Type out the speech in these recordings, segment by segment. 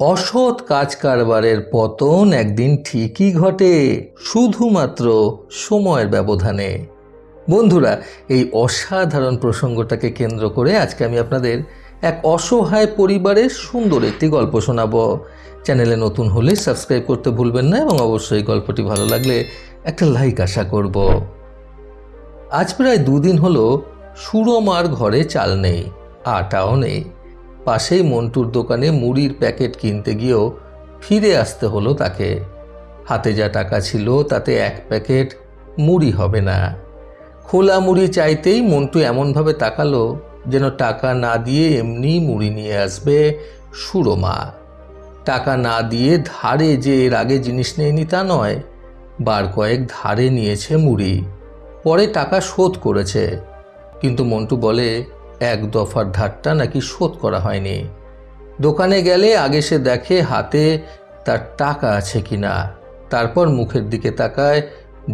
অসৎ কাজ কারবারের পতন একদিন ঠিকই ঘটে, শুধুমাত্র সময়ের ব্যবধানে। বন্ধুরা, এই অসাধারণ প্রসঙ্গটাকে কেন্দ্র করে আজকে আমি আপনাদের এক অসহায় পরিবারের সুন্দর একটি গল্প শোনাব। চ্যানেলে নতুন হলে সাবস্ক্রাইব করতে ভুলবেন না এবং অবশ্যই গল্পটি ভালো লাগলে একটা লাইক আশা করব। আজ প্রায় দুদিন হলো সুরমার ঘরে চাল নেই, আটাও নেই। পাশেই মন্টুর দোকানে মুড়ির প্যাকেট কিনতে গিয়েও ফিরে আসতে হলো তাকে। হাতে যা টাকা ছিল তাতে এক প্যাকেট মুড়ি হবে না। খোলা মুড়ি চাইতেই মন্টু এমনভাবে তাকালো যেন টাকা না দিয়ে এমনি মুড়ি নিয়ে আসবে সুরমা। টাকা না দিয়ে ধারে যে এর আগে জিনিস নেয়নি তা নয়, বার কয়েক ধারে নিয়েছে মুড়ি। পরে টাকা শোধ করেছে। কিন্তু মন্টু বলে এক দফার ধারটা নাকি শোধ করা হয়নি। দোকানে গেলে আগে সে দেখে হাতে তার টাকা আছে কি না তারপর মুখের দিকে তাকায়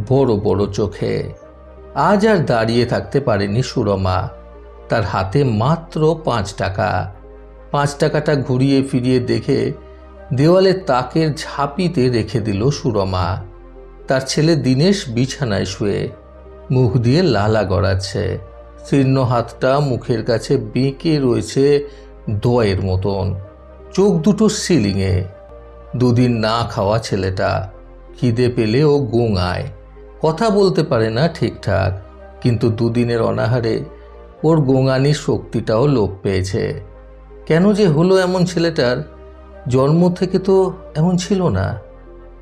বড় বড় চোখে। আজ আর দাঁড়িয়ে থাকতে পারেনি সুরমা। তার হাতে মাত্র পাঁচ টাকা। পাঁচ টাকাটা ঘুরিয়ে ফিরিয়ে দেখে দেওয়ালে তাকের ঝাঁপিতে রেখে দিল সুরমা। তার ছেলে দিনেশ বিছানায় শুয়ে মুখ দিয়ে লালা গড়াচ্ছে। শীর্ণ হাতটা মুখের কাছে বেঁকে রয়েছে দোয়ের মতন। চোখ দুটো সিলিংয়ে। দুদিন না খাওয়া ছেলেটা। খিদে পেলে ও গোঙায়। কথা বলতে পারে না ঠিকঠাক, কিন্তু দুদিনের অনাহারে ওর গোঙানির শক্তিটাও লোপ পেয়েছে। কেন যে হলো এমন ছেলেটার? জন্ম থেকে তো এমন ছিল না।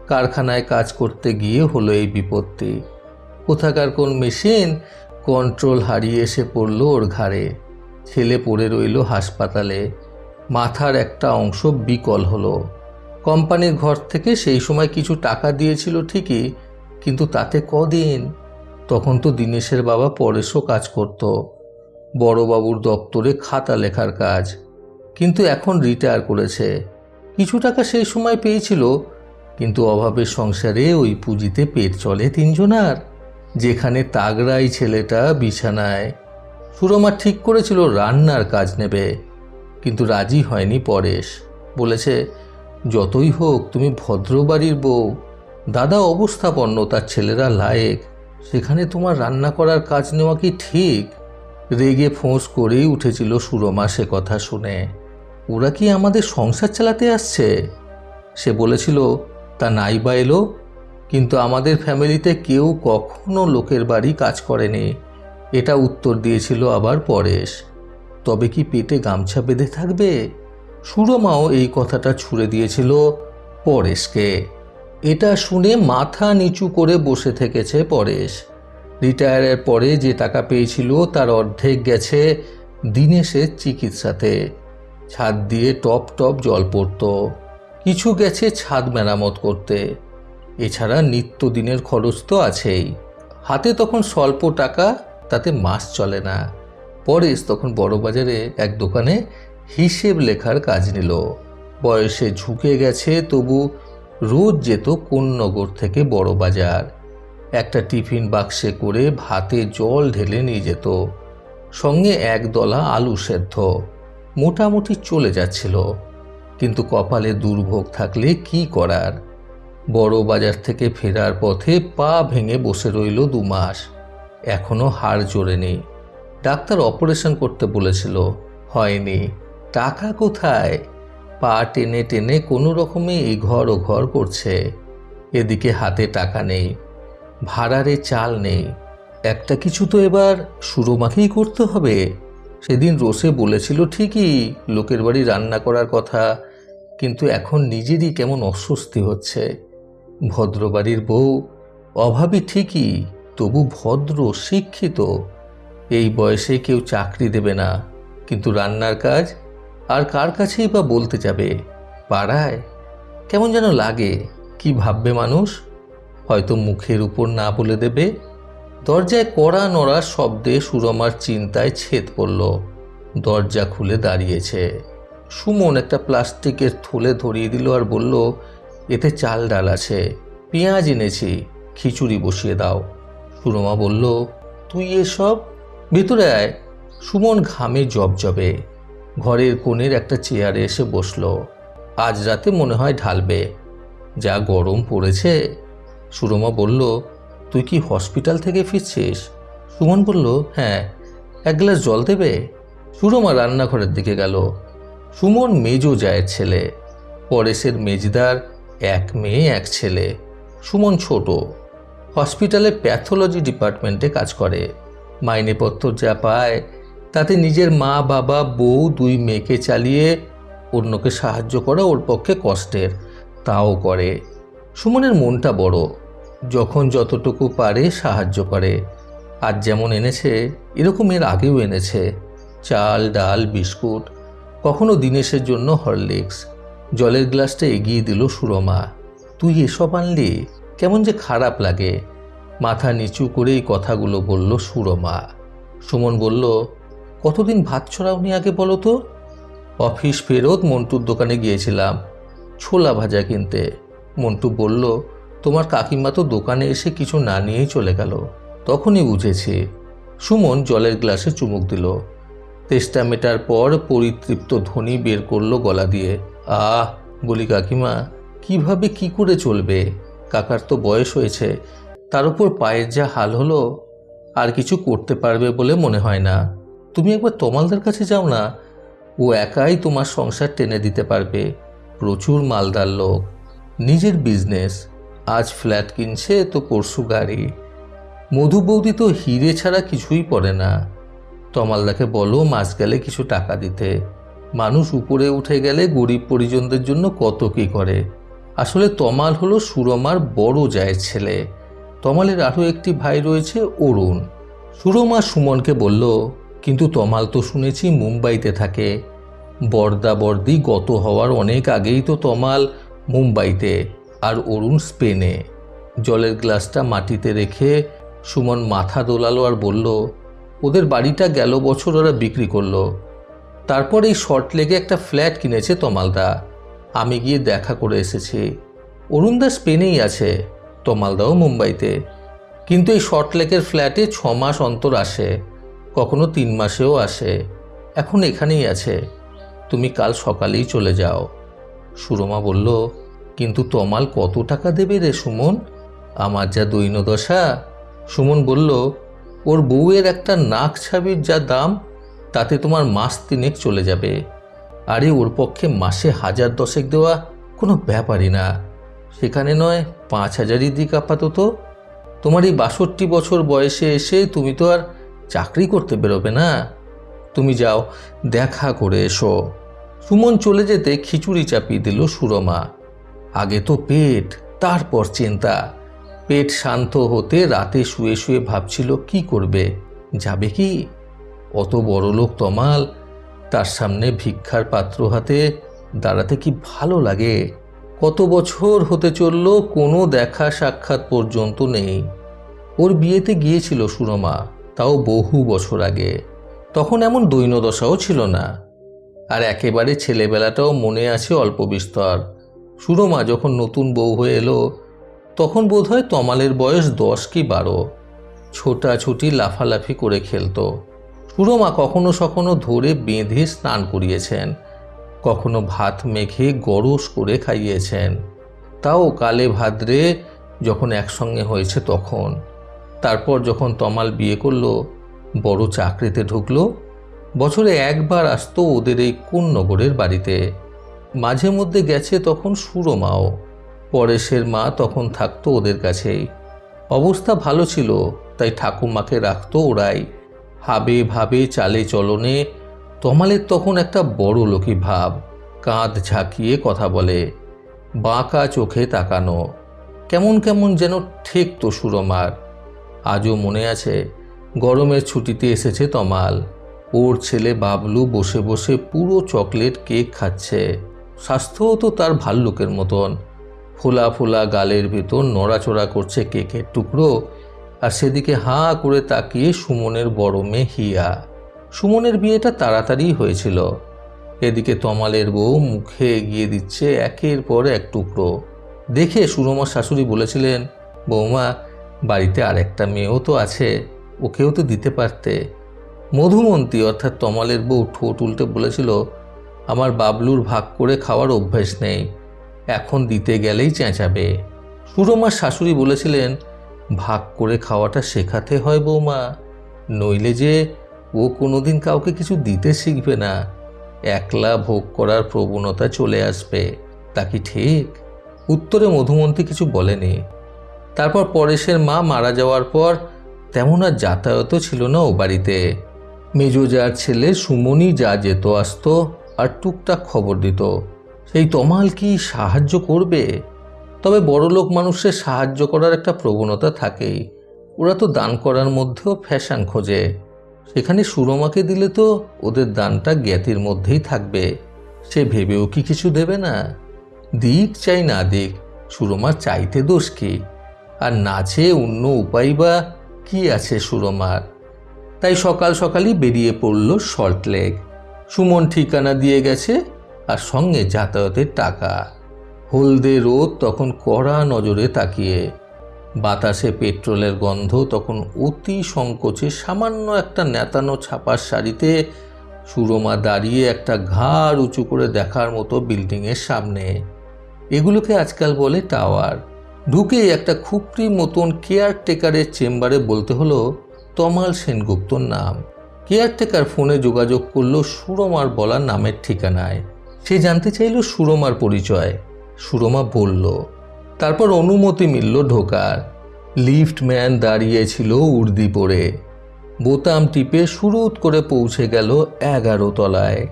কারখানায় কাজ করতে গিয়ে হলো এই বিপত্তি। কোথাকার কোন মেশিন কন্ট্রোল হারিয়ে এসে পড়ল ওর ঘাড়ে। ছেলে পড়ে রইল হাসপাতালে। মাথার একটা অংশ বিকল হলো। কোম্পানির ঘর থেকে সেই সময় কিছু টাকা দিয়েছিল ঠিকই, কিন্তু তাতে কদিন? তখন তো দীনেশের বাবা পরেশও কাজ করত। বড়বাবুর দপ্তরে খাতা লেখার কাজ। কিন্তু এখন রিটায়ার করেছে। কিছু টাকা সেই সময় পেয়েছিল, কিন্তু অভাবের সংসারে ওই পুঁজিতে পেট চলে তিনজনার। যেখানে তাগড়াই ছেলেটা বিছানায়। সুরমা ঠিক করেছিল রান্নার কাজ নেবে, কিন্তু রাজি হয়নি পরেশ। বলেছে, যতই হোক, তুমি ভদ্রবাড়ির বউ। দাদা অবস্থাপন্ন, তার ছেলেরা লায়েক। সেখানে তোমার রান্না করার কাজ নেওয়া কি ঠিক? রেগে ফোঁস করেই উঠেছিল সুরমা সে কথা শুনে। ওরা কি আমাদের সংসার চালাতে আসছে? সে বলেছিল, তা নাই বা এলো। কিন্তু আমাদের ফ্যামিলিতে কেউ কখনো লোকের বাড়ি কাজ করেনি। এটা উত্তর দিয়েছিল আবার পরেশ। তবে কি পেটে গামছা বেঁধে থাকবে? সুরমাও এই কথাটা ছুড়ে দিয়েছিল পরেশকে। এটা শুনে মাথা নিচু করে বসে থেকেছে পরেশ। রিটায়ারের পরে যে টাকা পেয়েছিল তার অর্ধেক গেছে দিনেশের চিকিৎসাতে। ছাদ দিয়ে টপ টপ জল পড়ত। কিছু গেছে ছাদ মেরামত করতে। এছাড়া নিত্যদিনের খরচ তো আছেই। হাতে তখন স্বল্প টাকা, তাতে মাস চলে না। পরেশ তখন বড়বাজারে এক দোকানে হিসেব লেখার কাজ নিল। বয়সে ঝুঁকে গেছে, তবু রোজ যেত কোন্নগর থেকে বড় বাজার একটা টিফিন বাক্সে করে ভাতে জল ঢেলে নিয়ে যেত। সঙ্গে এক দলা আলু সেদ্ধ। মোটামুটি চলে যাচ্ছিল। কিন্তু কপালে দুর্ভোগ থাকলে কি করার? বড় বাজার থেকে ফেরার পথে পা ভেঙে বসে রইল দু মাস। এখনও হাড় জোরেনি ডাক্তার অপারেশন করতে বলেছিল, হয়নি। টাকা কোথায়? পা টেনে টেনে কোনো রকমে এই ঘর ও ঘর করছে। এদিকে হাতে টাকা নেই, ভাড়ারে চাল নেই। একটা কিছু তো এবার সুরমাকেই করতে হবে। সেদিন রোসে বলেছিল, ঠিকই, লোকের বাড়ি রান্না করার কথা, কিন্তু এখন নিজেরই কেমন অস্বস্তি হচ্ছে। ভদ্রবাড়ির বউ অভাবী ঠিকই, তবু ভদ্র, শিক্ষিত। এই বয়সে কেউ চাকরি দেবে না, কিন্তু রান্নার কাজ আর কার কাছেই বা বলতে যাবে? পাড়ায়? কেমন যেন লাগে, কি ভাববে মানুষ? হয়তো মুখের উপর না বলে দেবে। দরজায় কড়া নড়ার শব্দে সুরমার চিন্তায় ছেদ পড়ল। দরজা খুলে দাঁড়িয়েছে। সুমন একটা প্লাস্টিকের থলে ধরিয়ে দিল আর বলল এতে চাল ডাল আছে, পেঁয়াজ এনেছি, খিচুড়ি বসিয়ে দাও। সুরমা বলল, তুই এসব? ভেতরে আয়। সুমন ঘামে জবজবে ঘরের কোণের একটা চেয়ারে এসে বসল। আজ রাতে মনে হয় ঢালবে। যা গরম পড়েছে। সুরমা বলল, তুই কি হসপিটাল থেকে ফিরছিস? সুমন বলল হ্যাঁ। এক গ্লাস জল দেবে? সুরমা রান্নাঘরের দিকে গেল। সুমন মেজো জায়ের ছেলে। পরেশের মেজদার এক মেয়ে, এক ছেলে। সুমন ছোট। হসপিটালে প্যাথোলজি ডিপার্টমেন্টে কাজ করে। মাইনেপত্র যা পায়, তাতে নিজের মা, বাবা, বউ দুই মেয়েকে চালিয়ে অন্যকে সাহায্য করা ওর পক্ষে কষ্টের, তাও করে। সুমনের মনটা বড়। যখন যতটুকু পারে সাহায্য করে। আজ যেমন এনেছে, এরকম এর আগেও এনেছে। চাল, ডাল, বিস্কুট, কখনো দিনেশের জন্য হরলিক্স। জলের গ্লাসটা এগিয়ে দিল সুরমা। তুই এসব আনলি কেমন যে খারাপ লাগে। মাথা নিচু করে এই কথাগুলো বলল সুরমা। সুমন বলল, কতদিন ভাত ছড়াওনি আগে বলো তো? অফিস ফেরত মন্টুর দোকানে গিয়েছিলাম, ছোলা ভাজা কিনতে। মন্টু বলল, তোমার কাকিমা তো দোকানে এসে কিছু না নিয়েই চলে গেল। তখনই বুঝেছি। সুমন জলের গ্লাসে চুমুক দিল। তেষ্টা মেটার পর পরিতৃপ্ত ধ্বনি বের করল গলা দিয়ে। আহ, বলি কাকিমা, কীভাবে কি করে চলবে? কাকার তো বয়স হয়েছে, তার উপর পায়ের যা হাল হলো, আর কিছু করতে পারবে বলে মনে হয় না। তুমি একবার তমালদার কাছে যাও না, ও একাই তোমার সংসার টেনে দিতে পারবে। প্রচুর মালদার লোক, নিজের বিজনেস আজ ফ্ল্যাট কিনছে তো পরশু গাড়ি। মধু বৌদি তো হিরে ছাড়া কিছুই পড়ে না। তমালদাকে বলো মাস গেলে কিছু টাকা দিতে। মানুষ উপরে উঠে গেলে গরিব পরিজনদের জন্য কত কী করে? আসলে তমাল হলো সুরমার বড় জায়ের ছেলে। তমালের আরও একটি ভাই রয়েছে অরুণ। সুরমা সুমনকে বলল, কিন্তু তমাল তো শুনেছি মুম্বাইতে থাকে। বর্দা বর্দি গত হওয়ার অনেক আগেই তো তমাল মুম্বাইতে আর অরুণ স্পেনে। জলের গ্লাসটা মাটিতে রেখে সুমন মাথা দোলালো আর বলল, ওদের বাড়িটা গেল বছর ওরা বিক্রি করল। তারপর এই শর্ট লেগে একটা ফ্ল্যাট কিনেছে তমালদা। আমি গিয়ে দেখা করে এসেছি। অরুণদা স্পেনেই আছে, তমালদাও মুম্বাইতে। কিন্তু এই শর্ট লেকের ফ্ল্যাটে ছ মাস অন্তর আসে, কখনো তিন মাসেও আসে। এখন এখানেই আছে। তুমি কাল সকালেই চলে যাও। সুরমা বলল, কিন্তু তমাল কত টাকা দেবে রে সুমন? আমার যা দৈনদশা। সুমন বলল, ওর বউয়ের একটা নাক ছাবির যা দাম তাতে তোমার মাস তিনেক চলে যাবে। আরে ওর পক্ষে মাসে হাজার দশেক দেওয়া কোনো ব্যাপারই না। সেখানে নয়, পাঁচ হাজারই দিক আপাতত। তোমার এই বাষট্টি বছর বয়সে এসে তুমি তো আর চাকরি করতে বেরোবে না। তুমি যাও, দেখা করে এসো। সুমন চলে যেতে খিচুড়ি চাপিয়ে দিল সুরমা। আগে তো পেট, তারপর চিন্তা। পেট শান্ত হতে রাতে শুয়ে শুয়ে ভাবছিল, কি করবে? যাবে কি? অত বড় লোক তমাল তার সামনে ভিক্ষার পাত্র হাতে দাঁড়াতে কি ভালো লাগে? কত বছর হতে চলল, কোনো দেখা সাক্ষাৎ পর্যন্ত নেই। ওর বিয়েতে গিয়েছিল সুরমা, তাও বহু বছর আগে। তখন এমন দৈন্যদশাও ছিল না। আর একেবারে ছেলেবেলাটাও মনে আছে অল্প বিস্তর। সুরমা যখন নতুন বউ হয়ে এলো, তখন বোধহয় তমালের বয়স দশ কি বারো। ছোটাছুটি লাফালাফি করে খেলতো। সুরমা কখনো সখনো ধরে বেঁধে স্নান করিয়েছেন, কখনো ভাত মেখে গরস করে খাইয়েছেন। তাও কালে ভাদ্রে যখন একসঙ্গে হয়েছে তখন। তারপর যখন তমাল বিয়ে করল, বড় চাকরিতে ঢুকলো, বছরে একবার আসতো ওদের এই নগরের বাড়িতে। মাঝে মধ্যে গেছে তখন সুরমাও পরেশের মা তখন থাকতো ওদের কাছেই। অবস্থা ভালো ছিল, তাই ঠাকুমাকে রাখতো ওরাই। হাবে ভাবে চালে চলনে। তমালের তখন একটা বড় লোকী ভাব। কাঁধ ঝাঁকিয়ে কথা বলে, বাঁকা চোখে তাকানো। কেমন কেমন যেন ঠেকতো সুরমার আজও মনে আছে, গরমের ছুটিতে এসেছে তমাল। ওর ছেলে বাবলু বসে বসে পুরো চকলেট কেক খাচ্ছে। স্বাস্থ্যও তো তার ভাল্লুকের মতন। ফোলা ফোলা গালের ভেতর নড়াচড়া করছে কেকের টুকরো। আর সেদিকে হাঁ করে তাকিয়ে সুমনের বড় মেয়ে হিয়া সুমনের বিয়েটা তাড়াতাড়ি হয়েছিল। এদিকে তমালের বউ মুখে এগিয়ে দিচ্ছে একের পর এক টুকরো। দেখে সুরমার শাশুড়ি বলেছিলেন, বৌমা, বাড়িতে আর একটা মেয়েও তো আছে, ওকেও তো দিতে পারতে। মধুমন্তী অর্থাৎ তমালের বউ ঠোঁট উল্টে বলেছিল, আমার বাবলুর ভাগ করে খাওয়ার অভ্যেস নেই, এখন দিতে গেলেই চেঁচাবে। সুরমার শাশুড়ি বলেছিলেন ভাগ করে খাওয়াটা শেখাতে হয় বৌমা। নইলে যে ও কোনোদিন কাউকে কিছু দিতে শিখবে না। একলা ভোগ করার প্রবণতা চলে আসবে। তা কি ঠিক? উত্তরে মধুমন্তী কিছু বলেনি। তারপর পরেশের মা মারা যাওয়ার পর তেমন আর যাতায়াতও ছিল না ও বাড়িতে। মেজো যার ছেলে সুমনি যা যেত আসতো আর টুকটাক খবর দিত। সেই তমাল কি সাহায্য করবে? তবে বড়লোক মানুষের সাহায্য করার একটা প্রবণতা থাকেই। ওরা তো দান করার মধ্যেও ফ্যাশন খোঁজে। সেখানে সুরমাকে দিলে তো ওদের দানটা জ্ঞাতির মধ্যেই থাকবে। সে ভেবেও কি কিছু দেবে না? দিক চাই না দিক, সুরমা চাইতে দোষ কি? আর না চেয়ে অন্য উপায় বা কি আছে সুরমার? তাই সকাল সকালই বেরিয়ে পড়ল সল্ট লেক সুমন ঠিকানা দিয়ে গেছে আর সঙ্গে যাতায়াতের টাকা। হলদে রোদ তখন কড়া নজরে তাকিয়ে। বাতাসে পেট্রোলের গন্ধ তখন অতি সংকোচে সামান্য একটা নেতানো ছাপার শাড়িতে সুরমা দাঁড়িয়ে একটা ঘাড় উঁচু করে দেখার মতো বিল্ডিংয়ের সামনে। এগুলোকে আজকাল বলে টাওয়ার। ঢুকেই একটা খুপড়ি মতন কেয়ারটেকারের চেম্বারে বলতে হলো তমাল সেনগুপ্তর নাম। কেয়ারটেকার ফোনে যোগাযোগ করল সুরমার বলা নামের ঠিকানায়। সে জানতে চাইল সুরমার পরিচয়। সুরমা বলল, তারপর অনুমতি মিলল ঢোকার। লিফটম্যান দাঁড়িয়েছিল উর্দি পরে বোতাম টিপে সুরুত করে পৌঁছে গেল এগারো তলায়।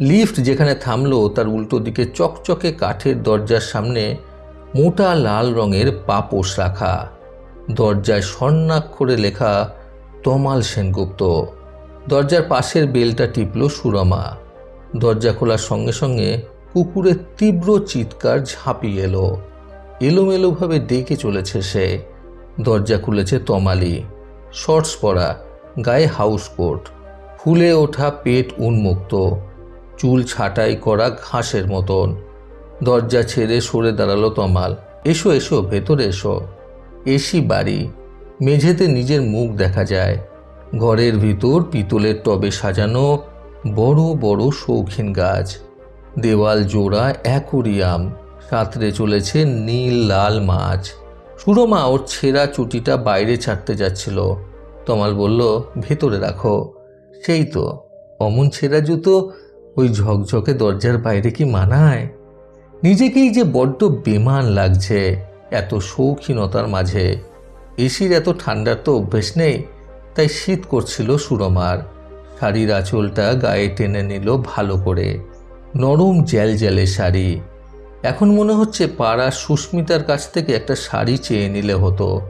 লিফট যেখানে থামলো, তার উল্টো দিকে চকচকে কাঠের দরজার সামনে মোটা লাল রঙের পাপোশ রাখা। দরজায় স্বর্ণাক্ষরে লেখা, তমাল সেনগুপ্ত। দরজার পাশের বেলটা টিপল সুরমা। দরজা খোলার সঙ্গে সঙ্গে কুকুরের তীব্র চিৎকার ঝাঁপিয়ে এলো। এলোমেলোভাবে ডেকে চলেছে সে। দরজা খুলেছে তমালি। শর্টস পরা, গায়ে হাউস কোট, ফুলে ওঠা পেট উন্মুক্ত, চুল ছাঁটাই করা ঘাসের মতন। দরজা ছেড়ে সরে দাঁড়াল তমাল। এসো এসো, ভেতরে এসো। এসি বাড়ি। মেঝেতে নিজের মুখ দেখা যায়। ঘরের ভিতর পিতলের টবে সাজানো বড় বড় শৌখিন গাছ। দেওয়াল জোড়া অ্যাকোরিয়াম। সাঁতরে চলেছে নীল লাল মাছ। সুরমা ওর ছেঁড়া চুটিটা বাইরে ছাড়তে যাচ্ছিল। তমাল বলল, ভেতরে রাখো। সেই তো। অমন ছেঁড়া জুতো ওই ঝকঝকে দরজার বাইরে কি মানায়? নিজেকেই যে বড্ড বেমান লাগছে এত শৌখিনতার মাঝে। এসির এত ঠান্ডার তো অভ্যেস নেই, তাই শীত করছিল সুরমার। শাড়ির আঁচলটা গায়ে টেনে নিল ভালো করে। নরম জ্যালজ্যালে শাড়ি। এখন মনে হচ্ছে পাড়ার সুস্মিতার কাছ থেকে একটা শাড়ি চেয়ে নিলে হতো।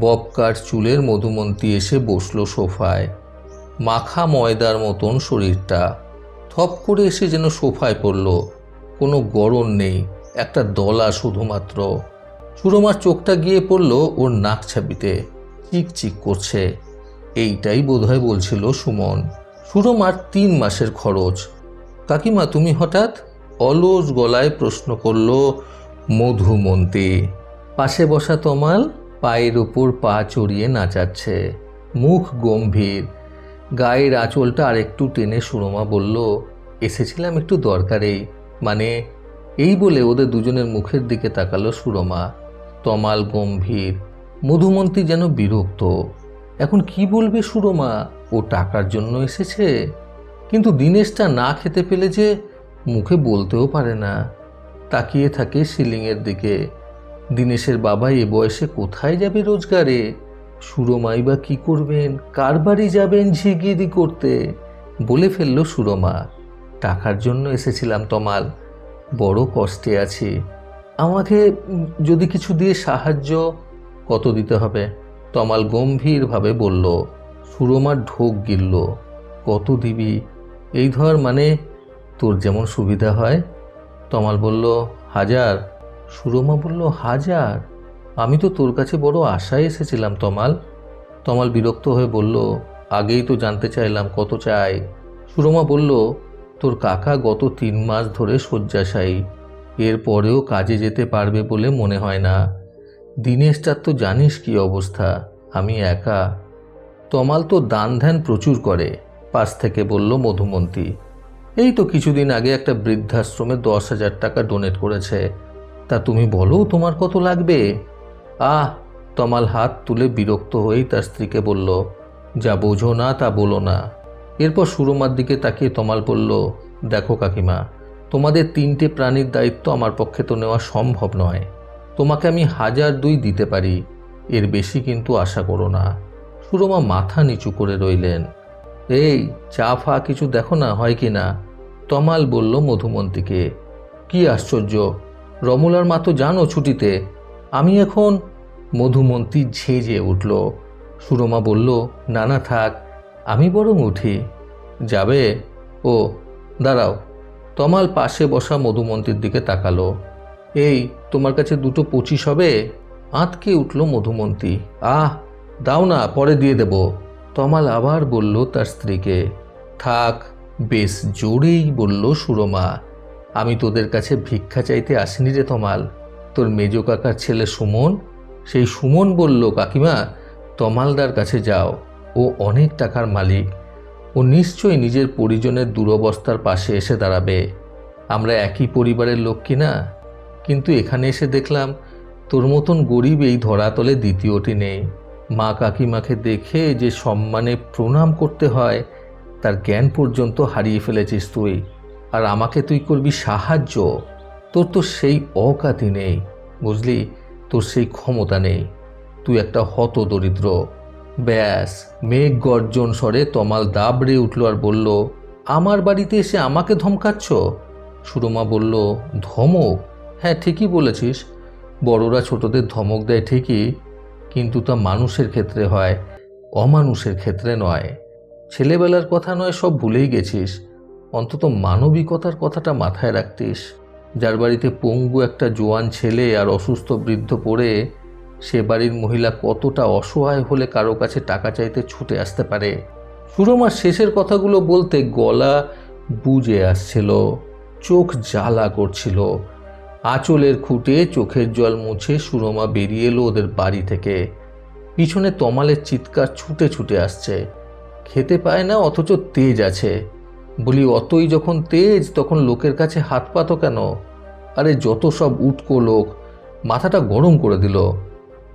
ববকার চুলের মধুমন্তী এসে বসল সোফায়। মাখা ময়দার মতন শরীরটা। থপ করে এসে যেন সোফায় পড়ল। কোনো গরম নেই, একটা দলা শুধুমাত্র। সুরমার চোখটা গিয়ে পড়ল ওর নাক ছাবিতে চিক চিক করছে। এইটাই বোধহয় বলছিল সুমন। সুরমার তিন মাসের খরচ। কাকিমা, তুমি হঠাৎ অলস গলায় প্রশ্ন করল, মধুমন্তী, পাশে বসা তমাল পায়ের উপর পা চড়িয়ে নাচাচ্ছে, মুখ গম্ভীর। গায়ের আঁচলটা আরেকটু টেনে সুরমা বলল, এসেছিলাম একটু দরকারেই। মানে এই বলে ওদের দুজনের মুখের দিকে তাকালো সুরমা। তমাল গম্ভীর, মধুমন্তী যেন বিরক্ত। এখন কি বলবে সুরমা? ও টাকার জন্য এসেছে? কিন্তু দিনেশটা না খেতে পেলে যে মুখে বলতেও পারে না। তাকিয়ে থাকে সিলিংয়ের দিকে। দিনেশের বাবা এ বয়সে কোথায় যাবে রোজগারে? সুরমাই বা কি করবেন? কার বাড়ি যাবেন ঝিগিরি করতে? বলে ফেলল সুরমা। টাকার জন্য এসেছিলাম তমাল। বড় কষ্টে আছি। আমাকে যদি কিছু দিয়ে সাহায্য কত দিতে হবে? তমাল গম্ভীরভাবে বলল। সুরমার ঢোক গিলল। কত দিবি? এই ধর মানে তোর যেমন সুবিধা হয়। তমাল বলল, হাজার। সুরমা বলল, হাজার? আমি তো তোর কাছে বড় আশায় এসেছিলাম তমাল। তমাল বিরক্ত হয়ে বলল, আগেই তো জানতে চাইলাম কত চাই। সুরমা বলল, তোর কাকা গত তিন মাস ধরে শয্যাশায়ী। এরপরেও কাজে যেতে পারবে বলে মনে হয় না। দিনেশটার তো জানিস কি অবস্থা? আমি একা। তমাল তো দান ধ্যান প্রচুর করে। পাশ থেকে বলল, মধুমন্তী, এই তো কিছুদিন আগে একটা বৃদ্ধাশ্রমে দশ হাজার টাকা ডোনেট করেছে। তা তুমি বলো, তোমার কত লাগবে? আহ, তমাল হাত তুলে বিরক্ত হয়েই তার স্ত্রীকে বলল, যা বোঝো না, তা বলো না। এরপর সুরমার দিকে তাকিয়ে তমাল বলল, দেখো কাকিমা, তোমাদের তিনটে প্রাণীর দায়িত্ব আমার পক্ষে তো নেওয়া সম্ভব নয়। তোমাকে আমি হাজার দুই দিতে পারি, এর বেশি কিন্তু আশা করো না। সুরমা মাথা নিচু করে রইলেন। এই, চা ফা কিছু দেখো না, হয় কি না? তমাল বলল মধুমন্তীকে, কি আশ্চর্য, রমলার মা তো জানো ছুটিতে। আমি এখন, মধুমন্তী ঝেঁঝে উঠল। সুরমা বলল না না থাক, আমি বরং উঠি। যাবে? ও, দাঁড়াও। তমাল পাশে বসা মধুমন্তীর দিকে তাকালো। এই, তোমার কাছে দুটো পঁচিশ হবে? আঁতকে উঠল মধুমন্তী। আহ, দাও না, পরে দিয়ে দেব। তমাল আবার বলল তার স্ত্রীকে, থাক, বেশ জোরেই বলল সুরমা, আমি তোদের কাছে ভিক্ষা চাইতে আসিনি রে তমাল। তোর মেজ কাকার ছেলে সুমন, সেই সুমন বলল, কাকিমা, তমালদার কাছে যাও, ও অনেক টাকার মালিক। ও নিশ্চয়ই নিজের পরিজনের দুরবস্থার পাশে এসে দাঁড়াবে। আমরা একই পরিবারের লোক কিনা কিন্তু এখানে এসে দেখলাম, তোর মতন গরিব এই ধরাতলে দ্বিতীয়টি নেই। মা কাকিমাকে দেখে যে সম্মানে প্রণাম করতে হয়, তার জ্ঞান পর্যন্ত হারিয়ে ফেলেছিস তুই। আর আমাকে তুই করবি সাহায্য। তোর তো সেই অকাতি নেই, বুঝলি? তোর সেই ক্ষমতা নেই। তুই একটা হত দরিদ্র ব্যাস, মেঘ গর্জন স্বরে তমাল দাবড়ে উঠল আর বলল, আমার বাড়িতে এসে আমাকে ধমকাচ্ছ? সুরমা বলল, ধমক? হ্যাঁ ঠিকই বলেছিস। বড়রা ছোটদের ধমক দেয় ঠিকই কিন্তু তা মানুষের ক্ষেত্রে হয়, অমানুষের ক্ষেত্রে নয়। ছেলেবেলার কথা নয়, সব ভুলেই গেছিস। অন্তত মানবিকতার কথাটা মাথায় রাখতিস। যার বাড়িতে পঙ্গু একটা জোয়ান ছেলে আর অসুস্থ বৃদ্ধ পড়ে, সে বাড়ির মহিলা কতটা অসহায় হলে কারও কাছে টাকা চাইতে ছুটে আসতে পারে? সুরমার শেষের কথাগুলো বলতে গলা বুজে আসছিল, চোখ জ্বালা করছিল। আঁচলের খুঁটে চোখের জল মুছে সুরমা বেরিয়ে এলো ওদের বাড়ি থেকে। পিছনে তমালের চিৎকার ছুটে ছুটে আসছে। খেতে পায় না, অথচ তেজ আছে। বলি, অতই যখন তেজ, তখন লোকের কাছে হাত পাতো কেন? আরে, যত সব উটকো লোক, মাথাটা গরম করে দিল।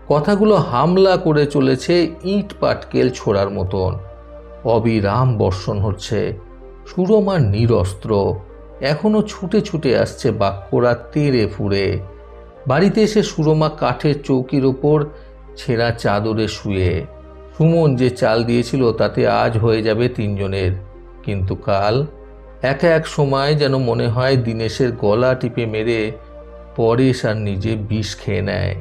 কথাগুলো হামলা করে চলেছে ইট পাটকেল ছোড়ার মতন। অবিরাম বর্ষণ হচ্ছে। সুরমার নিরস্ত্র। এখনও ছুটে ছুটে আসছে বাক্যরা তেরে ফুরে বাড়িতে এসে সুরমা কাঠের চৌকির ওপর ছেঁড়া চাদরে শুয়ে। সুমন যে চাল দিয়েছিল তাতে আজ হয়ে যাবে তিনজনের, কিন্তু কাল একা এক সময় যেন মনে হয় দিনেশের গলা টিপে মেরে পরেশ আর নিজে বিষ খেয়ে নেয়।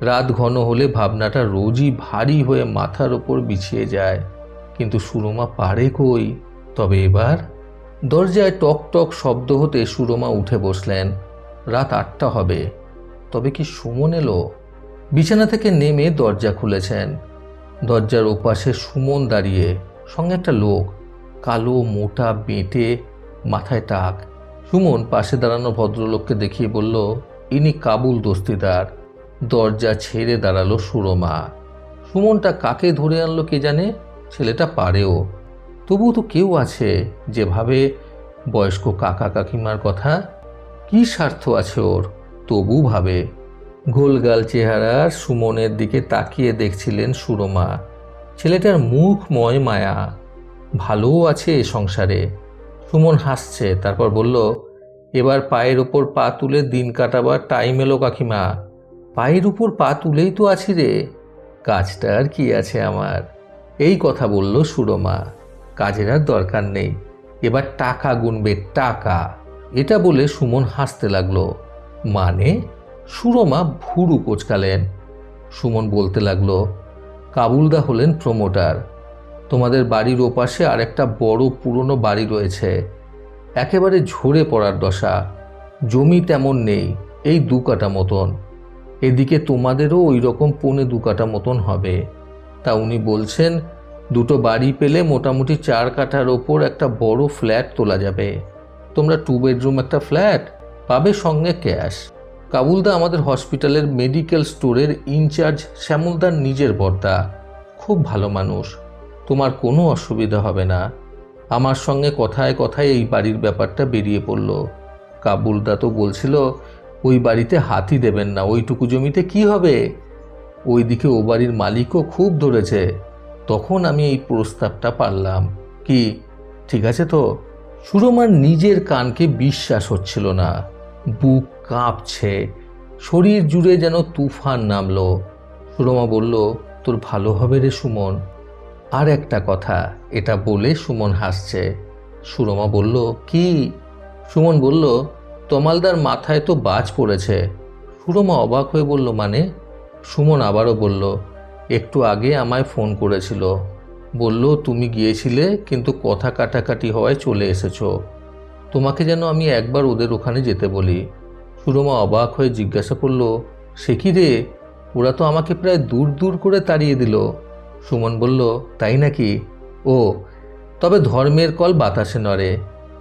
রাত ঘন হলে ভাবনাটা রোজই ভারী হয়ে মাথার ওপর বিছিয়ে যায়, কিন্তু সুরমা পারে কই? তবে এবার দরজায় টক টক শব্দ হতে সুরমা উঠে বসলেন। রাত আটটা হবে। তবে কি সুমন এলো? বিছানা থেকে নেমে দরজা খুলেছেন। দরজার ওপাশে সুমন দাঁড়িয়ে, সঙ্গে একটা লোক, কালো, মোটা, বেঁটে, মাথায় টাক। সুমন পাশে দাঁড়ানো ভদ্রলোককে দেখিয়ে বলল, ইনি কাবুল দস্তিদার। দরজা ছেড়ে দাঁড়াল সুরমা। সুমনটা কাকে ধরে আনলো কে জানে? ছেলেটা পারেও। তবুও তো কেউ আছে যেভাবে বয়স্ক কাকা কাকিমার কথা, কি স্বার্থ আছে ওর? তবু ভাবে। গোলগাল চেহারার সুমনের দিকে তাকিয়ে দেখছিলেন সুরমা। ছেলেটার মুখময় মায়া। ভালোও আছে এ সংসারে। সুমন হাসছে, তারপর বলল, এবার পায়ের ওপর পা তুলে দিন কাটাবার টাইম এলো কাকিমা। পায়ের উপর পা তুলেই তো আছি রে। কাজটা আর কি আছে আমার? এই কথা বলল সুরমা। কাজের আর দরকার নেই। এবার টাকা গুনবে টাকা। এটা বলে সুমন হাসতে লাগল। মানে? সুরমা ভুরু কোচকালেন। সুমন বলতে লাগল, কাবুলদা হলেন প্রমোটার তোমাদের বাড়ির ওপাশে আর একটা বড় পুরনো বাড়ি রয়েছে। একেবারে ঝরে পড়ার দশা। জমি তেমন নেই, এই দু কাটা মতন। এদিকে তোমাদেরও ওই রকম পৌনে দু কাটা মতন হবে। তা উনি বলছেন দুটো বাড়ি পেলে মোটামুটি চার কাঠার ওপর একটা বড় ফ্ল্যাট তোলা যাবে। তোমরা টু বেডরুম একটা ফ্ল্যাট, পাবে সঙ্গে ক্যাশ কাবুলদা আমাদের হসপিটালের মেডিকেল স্টোরের ইনচার্জ শ্যামলদার নিজের বর্দা। খুব ভালো মানুষ। তোমার কোনো অসুবিধা হবে না। আমার সঙ্গে কথায় কথায় এই বাড়ির ব্যাপারটা বেরিয়ে পড়ল। কাবুলদা তো বলছিল, ওই বাড়িতে হাতি দেবেন না, ওইটুকু জমিতে কি হবে? ওইদিকে ও বাড়ির মালিকও খুব ধরেছে। তখন আমি এই প্রস্তাবটা পারলাম। কি? ঠিক আছে তো? সুরমার নিজের কানকে বিশ্বাস হচ্ছিল না। বুক কাঁপছে। শরীর জুড়ে যেন তুফান নামলো। সুরমা বলল, তোর ভালো হবে রে সুমন। আর একটা কথা, এটা বলে সুমন হাসছে। সুরমা বলল, কি? সুমন বলল, তমালদার মাথায় তো বাজ পড়েছে। সুরমা অবাক হয়ে বলল মানে? সুমন আবারও বলল একটু আগে আমায় ফোন করেছিল। বলল, তুমি গিয়েছিলে, কিন্তু কথা কাটাকাটি হওয়ায় চলে এসেছ। তোমাকে যেন আমি একবার ওদের ওখানে যেতে বলি। সুরমা অবাক হয়ে জিজ্ঞাসা করল, সে কি রে? ওরা তো আমাকে প্রায় দূর দূর করে তাড়িয়ে দিল। সুমন বলল, তাই নাকি? ও, তবে ধর্মের কল বাতাসে নড়ে।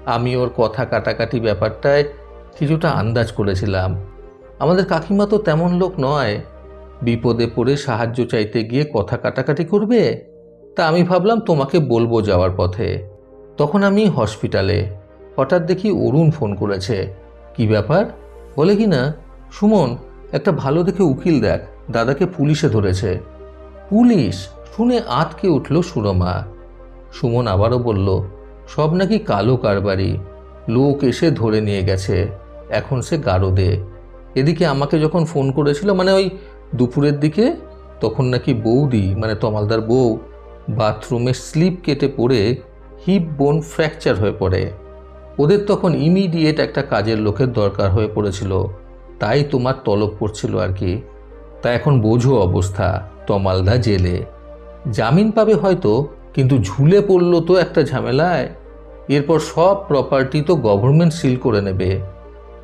আমি ওর কথা কাটাকাটি ব্যাপারটায় কিছুটা আন্দাজ করেছিলাম। আমাদের কাকিমা তো তেমন লোক নয়। বিপদে পড়ে সাহায্য চাইতে গিয়ে কথা কাটাকাটি করবে? তা আমি ভাবলাম তোমাকে বলব যাওয়ার পথে। তখন আমি হসপিটালে। হঠাৎ দেখি অরুণ ফোন করেছে। কি ব্যাপার? বলে কি না? সুমন, একটা ভালো দেখে উকিল দেখ। দাদাকে পুলিশে ধরেছে। পুলিশ? শুনে আতকে উঠল সুরমা। সুমন আবারও বলল, সব নাকি কালো কারবারি। লোক এসে ধরে নিয়ে গেছে। এখন সে গারদে। এদিকে আমাকে যখন ফোন করেছিল মানে ওই দুপুরের দিকে তখন নাকি বৌদি মানে তমালদার বউ, বাথরুমে স্লিপ কেটে পড়ে হিপ বোন ফ্র্যাকচার হয়ে পড়ে। ওদের তখন ইমিডিয়েট একটা কাজের লোকের দরকার হয়ে পড়েছিল। তাই তোমার তলব করছিল আর কি। তা এখন বোঝো অবস্থা, তমালদা জেলে। জামিন পাবে হয়তো, কিন্তু ঝুলে পড়ল তো একটা ঝামেলায়। এরপর সব প্রপার্টি তো গভর্নমেন্ট সিল করে নেবে।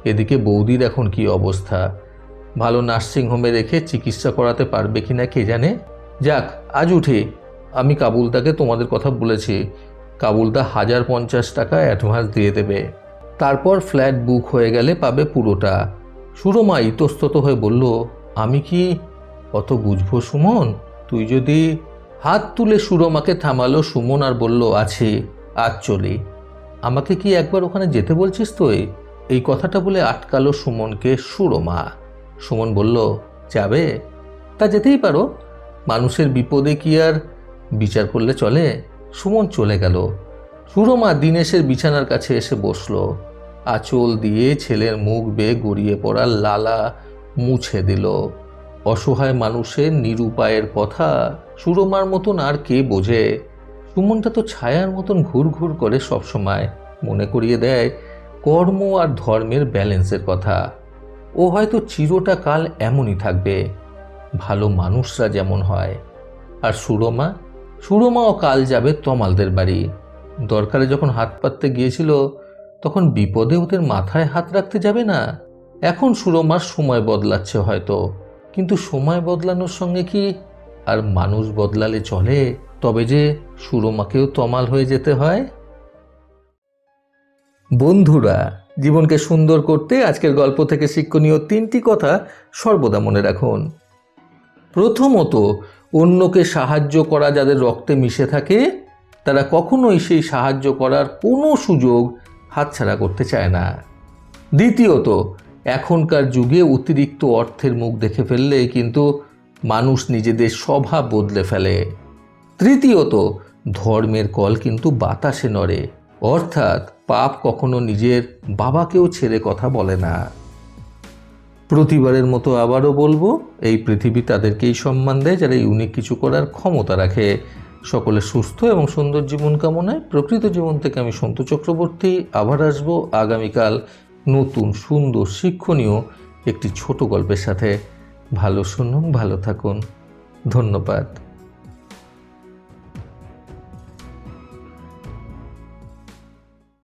এদিকে বৌদির এখন কি অবস্থা? ভালো নার্সিংহোমে রেখে চিকিৎসা করাতে পারবে কি না কে জানে? যাক, আজ উঠে আমি কাবুলদাকে তোমাদের কথা বলেছি। কাবুলদা হাজার পঞ্চাশ টাকা অ্যাডভান্স দিয়ে দেবে। তারপর ফ্ল্যাট বুক হয়ে গেলে পাবে পুরোটা। সুরমা ইতস্তত হয়ে বলল, আমি কি অত বুঝব সুমন? তুই যদি হাত তুলে সুরমাকে থামালো, সুমন আর বলল, আছে, আজ চলি। আমাকে কি একবার ওখানে যেতে বলছিস তুই? এই কথাটা বলে আটকালো সুমনকে সুরমা। সুমন বলল, যাবে? তা যেতেই পারো। মানুষের বিপদে কি আর বিচার করলে চলে? সুমন চলে গেল। সুরমা দিনেশের বিছানার কাছে এসে বসল। আঁচল দিয়ে ছেলের মুখ বেয়ে গড়িয়ে পড়া লালা মুছে দিল। অসহায় মানুষের নিরুপায়ের কথা সুরমার মতন আর কে বোঝে? সুমনটা তো ছায়ার মতন ঘুর ঘুর করে সবসময়। মনে করিয়ে দেয়, কর্ম আর ধর্মের ব্যালেন্সের কথা। ও হয়তো চিরটা কাল এমনই থাকবে। ভালো মানুষরা যেমন হয়। আর সুরমা? সুরমাও কাল যাবে তমালদের বাড়ি। দরকারে যখন হাত পাততে গিয়েছিল, তখন বিপদে ওদের মাথায় হাত রাখতে যাবে না। এখন সুরমার সময় বদলাচ্ছে হয়তো। কিন্তু সময় বদলানোর সঙ্গে কি আর মানুষ বদলালে চলে? তবে যে সুরমাকেও তমাল হয়ে যেতে হয়? বন্ধুরা, জীবনকে সুন্দর করতে আজকের গল্প থেকে শিক্ষণীয় তিনটি কথা সর্বদা মনে রাখুন। প্রথমত, অন্যকে সাহায্য করা যাদের রক্তে মিশে থাকে, তারা কখনোই সেই সাহায্য করার কোনো সুযোগ হাতছাড়া করতে চায় না। দ্বিতীয়ত, এখনকার যুগে অতিরিক্ত অর্থের মুখ দেখে ফেললে কিন্তু মানুষ নিজেদের স্বভাব বদলে ফেলে। তৃতীয়ত, ধর্মের কল কিন্তু বাতাসে নড়ে। অর্থাৎ পাপ কখনো নিজের বাবাকেও ছেড়ে কথা বলে না। প্রতিবারের মতো আবারও বলব, এই পৃথিবী তাদেরকেই সম্মান দেয় যারা ইউনিক কিছু করার ক্ষমতা রাখে। সকলে সুস্থ এবং সুন্দর জীবন কামনায় প্রকৃত জীবন থেকে আমি সন্তু চক্রবর্তী আবার আসব আগামীকাল নতুন সুন্দর শিক্ষণীয় একটি ছোট গল্পের সাথে। ভালো শুনুন, ভালো থাকুন। ধন্যবাদ।